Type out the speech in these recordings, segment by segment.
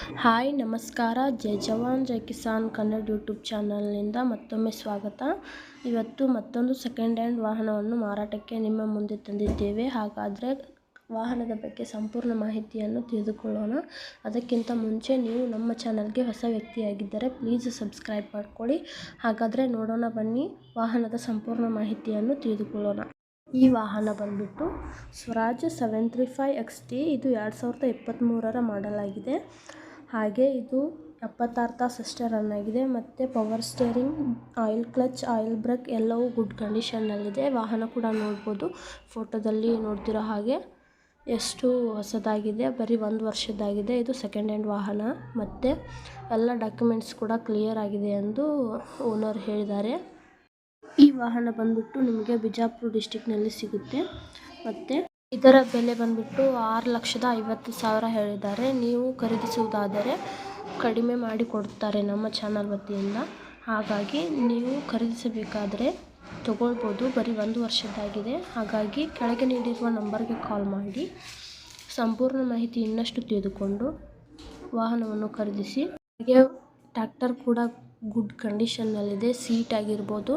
Hi, ನಮಸ್ಕಾರ. ಜೈ ಜವಾನ್, ಜೈ ಕಿಸಾನ್ ಕನ್ನಡ ಯೂಟ್ಯೂಬ್ ಚಾನಲ್ನಿಂದ ಮತ್ತೊಮ್ಮೆ ಸ್ವಾಗತ. ಇವತ್ತು ಮತ್ತೊಂದು ಸೆಕೆಂಡ್ ಹ್ಯಾಂಡ್ ವಾಹನವನ್ನು ಮಾರಾಟಕ್ಕೆ ನಿಮ್ಮ ಮುಂದೆ ತಂದಿದ್ದೇವೆ. ಹಾಗಾದರೆ ವಾಹನದ ಬಗ್ಗೆ ಸಂಪೂರ್ಣ ಮಾಹಿತಿಯನ್ನು ತಿಳಿದುಕೊಳ್ಳೋಣ. ಅದಕ್ಕಿಂತ ಮುಂಚೆ ನೀವು ನಮ್ಮ ಚಾನಲ್ಗೆ ಹೊಸ ವ್ಯಕ್ತಿಯಾಗಿದ್ದರೆ ಪ್ಲೀಸ್ ಸಬ್ಸ್ಕ್ರೈಬ್ ಮಾಡ್ಕೊಳ್ಳಿ. ಹಾಗಾದರೆ ನೋಡೋಣ, ಬನ್ನಿ, ವಾಹನದ ಸಂಪೂರ್ಣ ಮಾಹಿತಿಯನ್ನು ತಿಳಿದುಕೊಳ್ಳೋಣ. ಈ ವಾಹನ ಬಂದ್ಬಿಟ್ಟು Swaraj seven three five X T ಇದು ಎರಡು ಸಾವಿರದ ಇಪ್ಪತ್ತ್ಮೂರರ ಮಾಡಲಾಗಿದೆ ಹಾಗೆ ಇದು ಎಪ್ಪತ್ತಾರು ಸಿಸ್ಟರ್ ಅಷ್ಟೇ ರನ್ ಆಗಿದೆ ಮತ್ತು power steering oil clutch oil brake ಎಲ್ಲವೂ ಗುಡ್ ಕಂಡೀಷನ್ನಲ್ಲಿದೆ ವಾಹನ ಕೂಡ ನೋಡ್ಬೋದು. ಫೋಟೋದಲ್ಲಿ ನೋಡ್ತಿರೋ ಹಾಗೆ ಎಷ್ಟು ಹೊಸದಾಗಿದೆ, ಬರೀ ಒಂದು ವರ್ಷದ್ದಾಗಿದೆ ಇದು ಸೆಕೆಂಡ್ ಹ್ಯಾಂಡ್ ವಾಹನ. ಮತ್ತು ಎಲ್ಲ ಡಾಕ್ಯುಮೆಂಟ್ಸ್ ಕೂಡ ಕ್ಲಿಯರ್ ಆಗಿದೆ ಎಂದು ಓನರ್ ಹೇಳಿದ್ದಾರೆ. ಈ ವಾಹನ ಬಂದ್ಬಿಟ್ಟು ನಿಮಗೆ ಬಿಜಾಪುರ ಡಿಸ್ಟಿಕ್ನಲ್ಲಿ ಸಿಗುತ್ತೆ. ಮತ್ತು ಇದರ ಬೆಲೆ ಬಂದ್ಬಿಟ್ಟು ಆರು ಲಕ್ಷದ ಐವತ್ತು ಸಾವಿರ ಹೇಳಿದ್ದಾರೆ. ನೀವು ಖರೀದಿಸುವುದಾದರೆ ಕಡಿಮೆ ಮಾಡಿ ಕೊಡ್ತಾರೆ ನಮ್ಮ ಚಾನಲ್ ವತಿಯಿಂದ. ಹಾಗಾಗಿ ನೀವು ಖರೀದಿಸಬೇಕಾದರೆ ತಗೊಳ್ಬೋದು. ಬರೀ ಒಂದು ವರ್ಷದ್ದಾಗಿದೆ. ಹಾಗಾಗಿ ಕೆಳಗೆ ನೀಡಿರುವ ನಂಬರ್ಗೆ ಕಾಲ್ ಮಾಡಿ. ಸಂಪೂರ್ಣ ಮಾಹಿತಿ ಇನ್ನಷ್ಟು ತಿಳಿದುಕೊಂಡು ವಾಹನವನ್ನು ಖರೀದಿಸಿ. ಹಾಗೆ ಟ್ಯಾಕ್ಟರ್ ಕೂಡ ಗುಡ್ ಕಂಡೀಷನ್ನಲ್ಲಿದೆ ಸೀಟ್ ಆಗಿರ್ಬೋದು,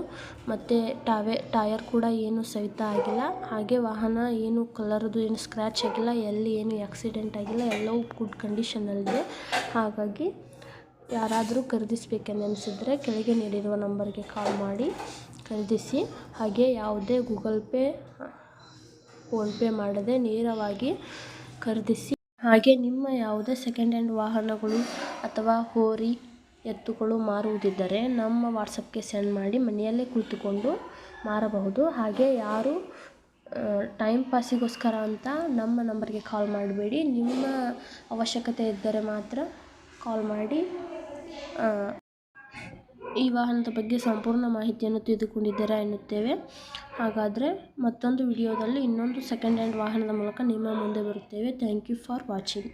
ಮತ್ತು ಟಾವೆ ಟಯರ್ ಕೂಡ ಏನು ಸವಿತ ಆಗಿಲ್ಲ. ಹಾಗೆ ವಾಹನ ಏನು ಕಲರ್ದು ಏನು ಸ್ಕ್ರ್ಯಾಚ್ ಆಗಿಲ್ಲ, ಎಲ್ಲಿ ಏನು ಆಕ್ಸಿಡೆಂಟ್ ಆಗಿಲ್ಲ, ಎಲ್ಲವೂ ಗುಡ್ ಕಂಡೀಷನ್ನಲ್ಲಿದೆ ಹಾಗಾಗಿ ಯಾರಾದರೂ ಖರೀದಿಸ್ಬೇಕೆಂದೆನಿಸಿದರೆ ಕೆಳಗೆ ನೀಡಿರುವ ನಂಬರ್ಗೆ ಕಾಲ್ ಮಾಡಿ ಖರೀದಿಸಿ. ಹಾಗೆ ಯಾವುದೇ ಗೂಗಲ್ ಪೇ ಫೋನ್ಪೇ ಮಾಡದೆ ನೇರವಾಗಿ ಖರೀದಿಸಿ. ಹಾಗೆ ನಿಮ್ಮ ಯಾವುದೇ ಸೆಕೆಂಡ್ ಹ್ಯಾಂಡ್ ವಾಹನಗಳು ಅಥವಾ ಹೋರಿ ಎತ್ತುಗಳು ಮಾರುವುದಿದ್ದರೆ ನಮ್ಮ ವಾಟ್ಸಪ್ಗೆ ಸೆಂಡ್ ಮಾಡಿ ಮನೆಯಲ್ಲೇ ಕುಳಿತುಕೊಂಡು ಮಾರಬಹುದು. ಹಾಗೆ ಯಾರು ಟೈಮ್ ಪಾಸಿಗೋಸ್ಕರ ಅಂತ ನಮ್ಮ ನಂಬರ್ಗೆ ಕಾಲ್ ಮಾಡಬೇಡಿ. ನಿಮ್ಮ ಅವಶ್ಯಕತೆ ಇದ್ದರೆ ಮಾತ್ರ ಕಾಲ್ ಮಾಡಿ. ಈ ವಾಹನದ ಬಗ್ಗೆ ಸಂಪೂರ್ಣ ಮಾಹಿತಿಯನ್ನು ತಿಳಿದುಕೊಂಡಿದ್ದೀರಾ ಎನ್ನುತ್ತೇವೆ. ಹಾಗಾದರೆ ಮತ್ತೊಂದು ವಿಡಿಯೋದಲ್ಲಿ ಇನ್ನೊಂದು ಸೆಕೆಂಡ್ ಹ್ಯಾಂಡ್ ವಾಹನದ ಮೂಲಕ ನಿಮ್ಮ ಮುಂದೆ ಬರುತ್ತೇವೆ. Thank you for watching.